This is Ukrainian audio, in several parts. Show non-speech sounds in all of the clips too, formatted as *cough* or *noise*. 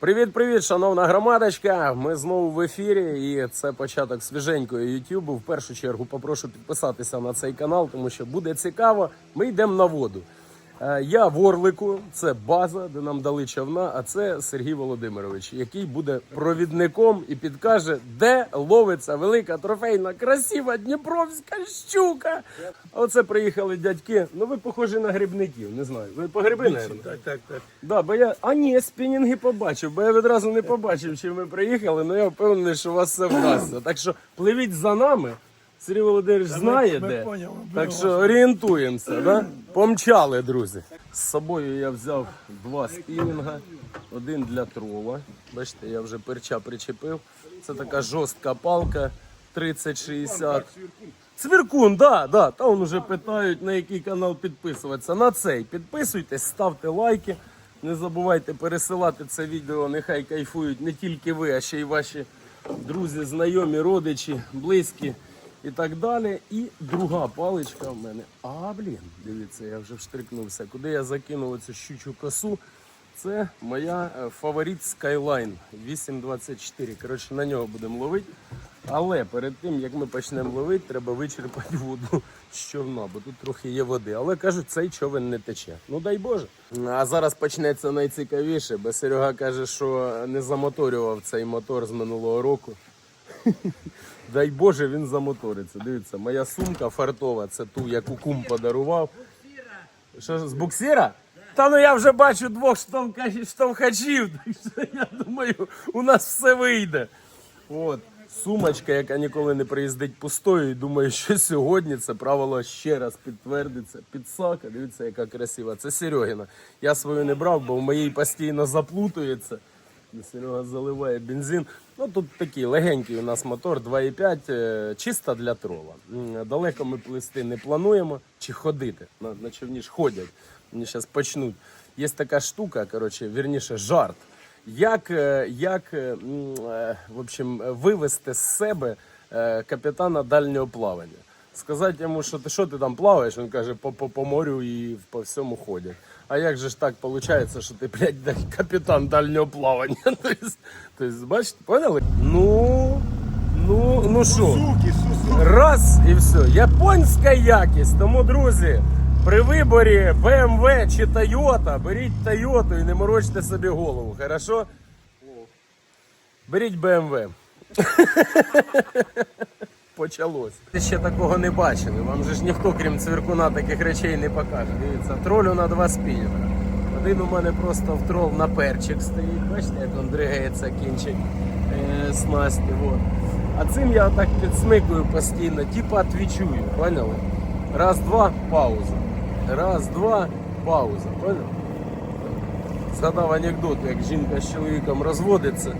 Привіт-привіт, шановна громадочка. Ми знову в ефірі, і це початок свіженького Ютубу. В першу чергу попрошу підписатися на цей канал, тому що буде цікаво. Ми йдемо на воду. Е, Я в Орлику, це база, де нам дали човна. А це Сергій Володимирович, який буде провідником і підкаже, де ловиться велика трофейна, красива Дніпровська щука. Оце приїхали дядьки. Ну ви похожі на грибників. Не знаю. Ви по гриби, мабуть? Так, так, так. Да, бо я. А ні, спінінги побачив, бо я відразу не побачив, чи ми приїхали, але я впевнений, що у вас все вдасться. Так що пливіть за нами. Сергій Володимирович знає ми де. поняли, так що орієнтуємося, да? Помчали, друзі. З собою я взяв два спінінга, один для трова. Бачите, я вже перча причепив. Це така жорстка палка 30-60. Цвіркун, да, да. Та он уже питають, на який канал підписуватися. На цей підписуйтесь, ставте лайки. Не забувайте пересилати це відео. Нехай кайфують не тільки ви, а ще й ваші друзі, знайомі, родичі, близькі і так далі. І друга паличка в мене. А, блін, дивіться, я вже вштрикнувся. Куди я закинув цю щучу косу? Це моя е, фаворит Skyline 824. Коротше, на нього будемо ловити. Але перед тим, як ми почнемо ловити, треба вичерпати воду з човна, бо тут трохи є води. Але кажуть, цей човен не тече. Ну дай Боже. А зараз почнеться найцікавіше, бо Серега каже, що не замоторював цей мотор з минулого року. Дай Боже, він замоториться. Дивіться, моя сумка фартова, це ту, яку кум подарував. Що з буксира? Та ну я вже бачу двох штовха- штовхачів, *laughs* так що я думаю, у нас все вийде. От. Сумочка, яка ніколи не приїздить пустою, і думаю, що сьогодні це правило ще раз підтвердиться. Підсака, дивіться, яка красива. Це Серегіна. Я свою не брав, бо в моїй постійно заплутується. Серега заливає бензин. Ну тут такий легенький у нас мотор 2,5, е, чисто для трова. М, Далеко ми плисти не плануємо чи ходити. На, на човні ж ходять. Вони зараз почнуть. Є така штука, коротше, вірніше, жарт. Як, е, як е, в общем, вивести з себе капітана дальнього плавання? Сказати йому, що ти що ти там плаваєш, він каже, по, по, по морю і по всьому ходять. А як же ж так виходить, що ти, блядь, капітан дальнього плавання? *laughs* Тобто, бачите, поняли? Ну, ну, ну що? Раз і все. Японська якість. Тому, друзі, при виборі BMW чи Toyota, беріть Toyota і не морочте собі голову, хорошо? Беріть BMW. *laughs* Почалось. Ви ще такого не бачили. Вам же ж ніхто, крім цвіркуна, таких речей не покаже. Дивіться, тролю на два спінера. Один у мене просто в трол на перчик стоїть. Бачите, як він дригається кінчик е, снасті. Вот. А цим я так підсмикую постійно, типа твічую, поняли? Раз, два, пауза. Раз, два, пауза. Поняли? Згадав анекдот, як жінка з чоловіком розводиться.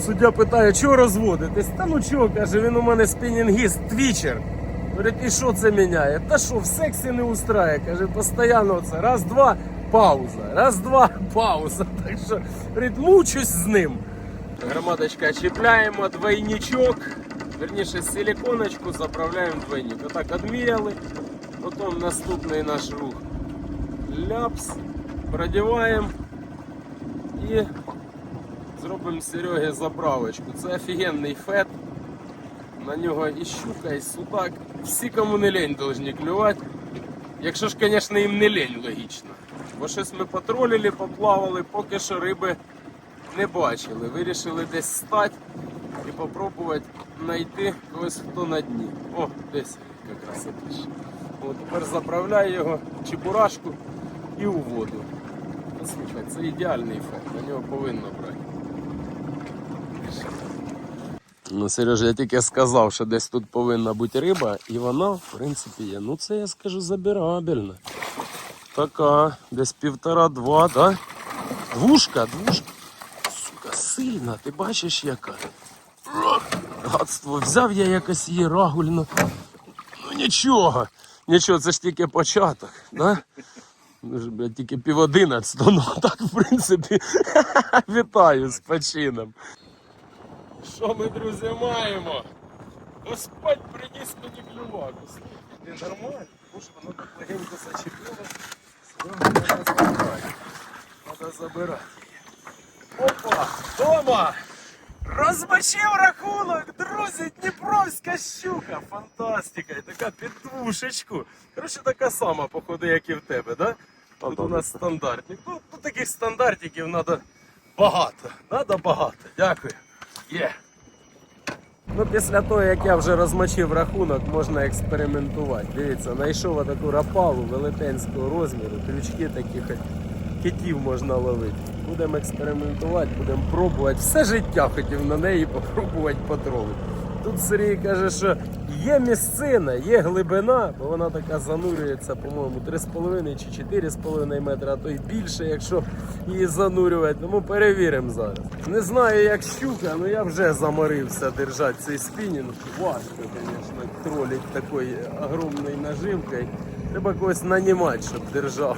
Суддя питає, чого розводитесь? Та ну чого, каже, він у мене спінінгіст, твічер. Говорить, і що це міняє? Та що, в сексі не устрає. Каже, постійно це. Раз, два, пауза. Раз, два, *laughs* пауза. Так що, говорить, мучусь з ним. Громадочка, чіпляємо двойничок. Верніше силиконочку заправляємо двойник. Отак відміряли. Потім наступний наш рух. Ляпс. Продіваємо і зробимо Серегі заправочку. Це офігенний фет. На нього і щука, і судак. Всі, кому не лень, повинні клювати. Якщо ж, звісно, їм не лень, логічно. Бо щось ми потролили, поплавали, поки що риби не бачили. Вирішили десь стати і попробувати знайти когось, хто на дні. О, десь яка красотища. О, тепер заправляю його чебурашку і у воду. Ну, Слухай, це ідеальний ефект, на нього повинно брати. Ну, Сережа, я тільки сказав, що десь тут повинна бути риба, і вона, в принципі, є. Ну, це я скажу забирабельна. Така, десь півтора-два, да? Двушка, двушка. Сука, сильна, ти бачиш яка? Гадство, взяв я якось її рагульно. Ну нічого, нічого, це ж тільки початок, да? Ну ж, блядь, тільки пів одинадцятого, ну так, в принципі, *laughs* вітаю з почином. Що ми, друзі, маємо? Господь приніс мені. Слухай, ти нормально? Бо ж воно так легенько зачепило. Треба забирати. Треба забирати. Опа! Дома! Розмочив рахунок, друзі, Дніпровська щука. Фантастика! І така під двушечку. Коротше, така сама, походу, як і в тебе, да? Тут у нас стандартник. Ну, таких стандартиків треба багато. Треба багато. Дякую. Є. Ну, після того, як я вже розмочив рахунок, можна експериментувати. Дивіться, знайшов таку рапалу велетенського розміру, крючки таких китів можна ловити. Будемо експериментувати, будемо пробувати. Все життя хотів на неї попробувати потролити. Тут Сергій каже, що є місцина, є глибина, бо вона така занурюється, по-моєму, 3,5 чи 4,5 метра, а то й більше, якщо її занурювати. Тому перевіримо зараз. Не знаю, як щука, але я вже заморився держати цей спінінг. Важко, звісно, тролить такою огромною наживкою. Треба когось нанімати, щоб держав.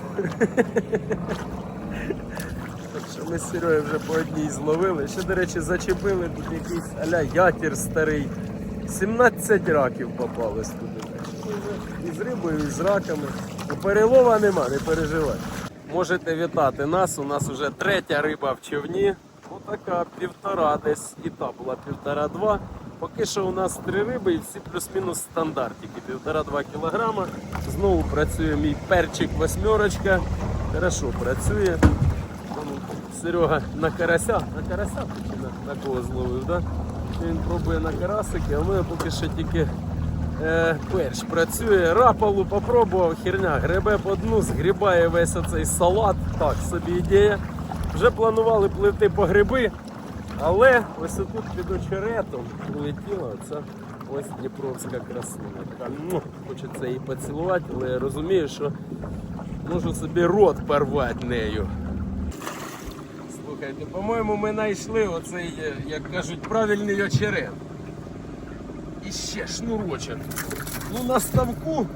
Що ми з Серею вже по одній зловили. Ще, до речі, зачепили тут якийсь аля ятір старий. 17 раків попалось туди. І з рибою, і з раками. Ну, Перелова нема, не переживай. Можете вітати нас. У нас вже третя риба в човні. Отака півтора десь і та була півтора-два. Поки що у нас три риби і всі плюс-мінус стандартики. Півтора-два кілограма. Знову працює мій перчик восьмерочка. Хорошо працює. Серега на карася, на карася на, на кого зловив, да? Він пробує на карасики, а в поки що тільки е, перш працює. Рапалу попробував, херня, гребе по дну, згрібає весь оцей салат. Так, собі ідея. Вже планували пливти по гриби, але ось тут під очеретом улетіла ця ось Дніпровська красуня. Ну, хочеться її поцілувати, але я розумію, що можу собі рот порвати нею. Слухайте, по-моєму, ми знайшли оцей, е, як кажуть, правильний очерет. І ще шнурочок. Ну на ставку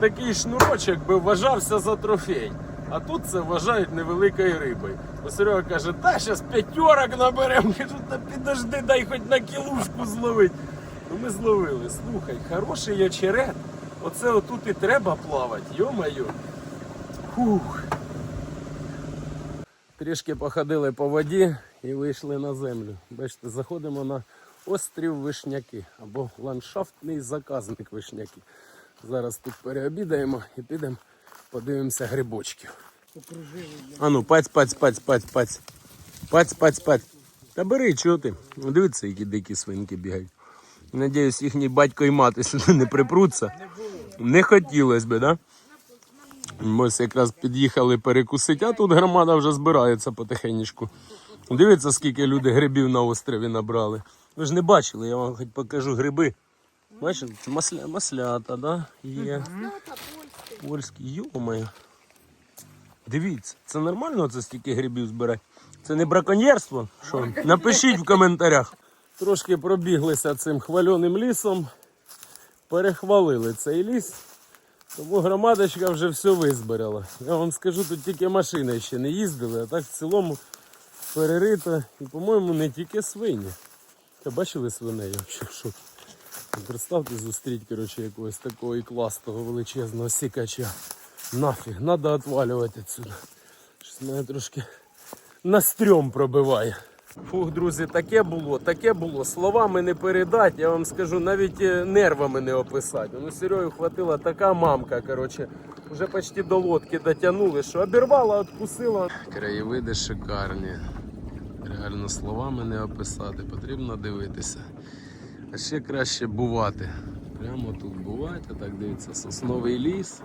такий шнурочок би вважався за трофей. А тут це вважають невеликою рибою. Бо Серега каже, та зараз п'ятерок наберемо. Кажу, та підожди, дай хоч на кілушку зловить. Ну ми зловили. Слухай, хороший очерет. Оце отут і треба плавати, йо-моє. Фух. Трішки походили по воді і вийшли на землю. Бачите, заходимо на острів Вишняки або ландшафтний заказник Вишняки. Зараз тут переобідаємо і підемо подивимося грибочків. А ну, паць, паць, паць, паць, паць. Паць, паць, паць. Та бери, чого ти? Ну, Дивіться, які дикі свинки бігають. Надіюсь, їхній батько і мати сюди не припруться. Не хотілося би, так? Да? Ось якраз під'їхали перекусити, а тут громада вже збирається потихеньку. Дивіться, скільки люди грибів на острові набрали. Ви ж не бачили, я вам хоч покажу гриби. Бачите, це масля, маслята, да? Є. Польські, йомаю. Дивіться, це нормально це стільки грибів збирати? Це не браконьєрство? Що? Напишіть в коментарях. Трошки пробіглися цим хвальоним лісом, перехвалили цей ліс. Тому громадочка вже все визбирала. Я вам скажу, тут тільки машини ще не їздили, а так в цілому перерито. І, по-моєму, не тільки свині. Ви бачили свиней? Що, що? Представте, зустріть коротше, якогось такого ікластого величезного сікача. Нафіг, треба відвалювати відсюди. Щось мене трошки на стрьом пробиває. Фух, друзі, таке було, таке було. Словами не передати, я вам скажу, навіть е, нервами не описати. Ну, Серею хватила така мамка, коротше, вже почти до лодки дотягнули, що обірвала, откусила. Краєвиди шикарні. Реально словами не описати, потрібно дивитися. А ще краще бувати. Прямо тут бувати, а так дивіться, сосновий ліс.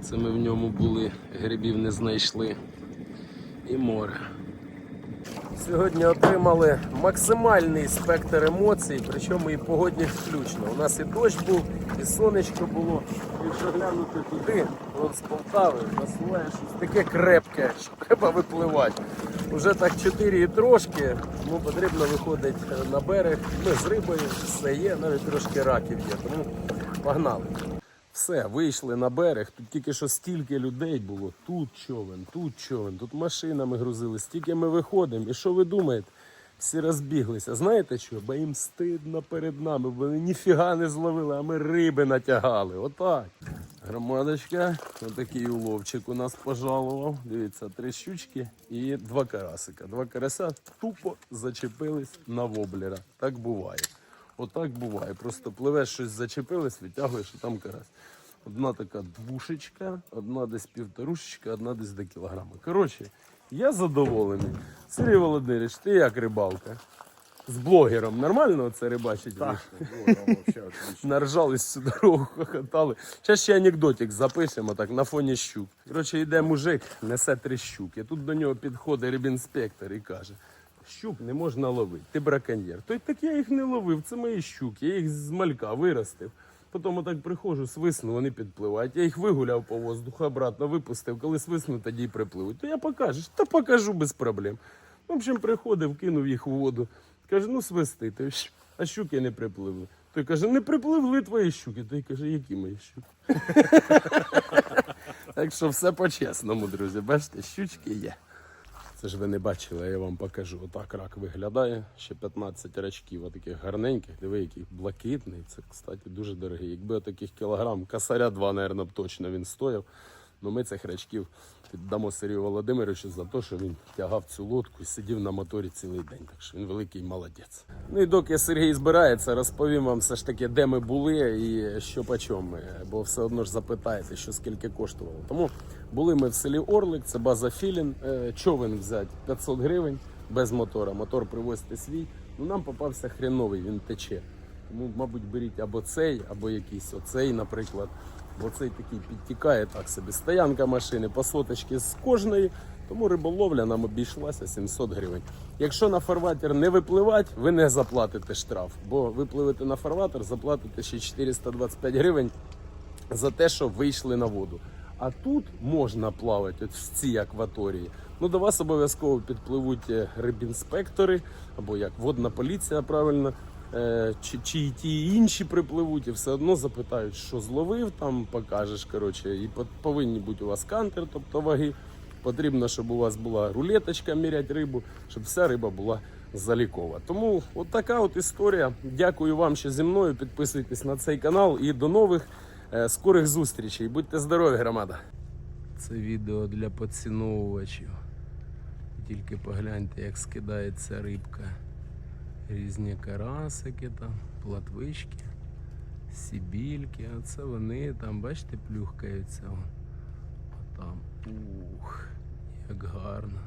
Це ми в ньому були, грибів не знайшли. І море. Сьогодні отримали максимальний спектр емоцій, причому і погодних включно. У нас і дощ був, і сонечко було. Якщо глянути туди, вон з Полтави, насуває щось таке крепке, що треба випливати. Уже так 4 і трошки, тому потрібно виходити на берег. Ми з рибою, все є, навіть трошки раків є. Тому погнали. Все, вийшли на берег. Тут тільки що стільки людей було. Тут човен, тут човен, тут машинами грузили. Стільки ми виходимо. І що ви думаєте? Всі розбіглися. Знаєте що? Бо їм стидно перед нами. Вони ніфіга не зловили, а ми риби натягали. Отак. Громадочка, отакий уловчик у нас пожалував. Дивіться, три щучки і два карасика. Два карася тупо зачепились на воблера. Так буває. Отак буває. Просто пливеш щось зачепилось, витягуєш, і там карась. Одна така двушечка, одна десь півторушечка, одна десь до кілограма. Коротше, я задоволений. Сергій Володимирович, ти як рибалка? З блогером нормально це рибачить? Так, отлично. Наржались всю дорогу, хохотали. Зараз ще анекдотик запишемо так на фоні щук. Коротше, йде мужик, несе три щуки. Тут до нього підходить рибінспектор і каже: щук не можна ловити, ти браконьєр. Той так я їх не ловив, це мої щуки, я їх з малька виростив. Потім отак приходжу, свисну, вони підпливають. Я їх вигуляв по воздуху, обратно випустив. Коли свисну, тоді й припливуть. То я покажеш, та покажу без проблем. В общем, приходив, кинув їх у воду. Каже, ну свисти, ти а щуки не припливли. Той каже, не припливли твої щуки. Той каже, які мої щуки? так що все по-чесному, друзі. Бачите, щучки є. Це ж ви не бачили, я вам покажу. Отак рак виглядає. Ще 15 рачків, отаких гарненьких. Диви, який блакитний. Це, кстати, дуже дорогий. Якби отаких кілограм, два, мабуть, б точно він стояв. Ну ми цих рачків віддамо Сергію Володимировичу за те, що він тягав цю лодку і сидів на моторі цілий день. Так що він великий молодець. Ну і доки Сергій збирається, розповім вам все ж таки, де ми були і що по чому. Бо все одно ж запитаєте, що скільки коштувало. Тому були ми в селі Орлик, це база Філін. Е, Човен взяти 500 гривень без мотора. Мотор привозьте свій. Ну нам попався хреновий, він тече. Тому, мабуть, беріть або цей, або якийсь оцей, наприклад. Бо цей такий підтікає так собі. Стоянка машини по соточки з кожної, тому риболовля нам обійшлася 700 гривень. Якщо на фарватер не випливати, ви не заплатите штраф, бо випливете на фарватер, заплатите ще 425 гривень за те, що вийшли на воду. А тут можна плавати от в цій акваторії. Ну до вас обов'язково підпливуть е, рибінспектори, або як водна поліція, правильно, чи, чи і ті інші припливуть, і все одно запитають, що зловив, там покажеш. Коротше, і повинні бути у вас кантер, тобто ваги. Потрібно, щоб у вас була рулеточка міряти рибу, щоб вся риба була залікова. Тому от така от історія. Дякую вам, що зі мною. Підписуйтесь на цей канал і до нових е, скорих зустрічей. Будьте здорові, громада! Це відео для поціновувачів. Тільки погляньте, як скидається рибка. Різні карасики там, платвички, сібільки. А це вони там, бачите, плюхкаються. Там. Ух, як гарно.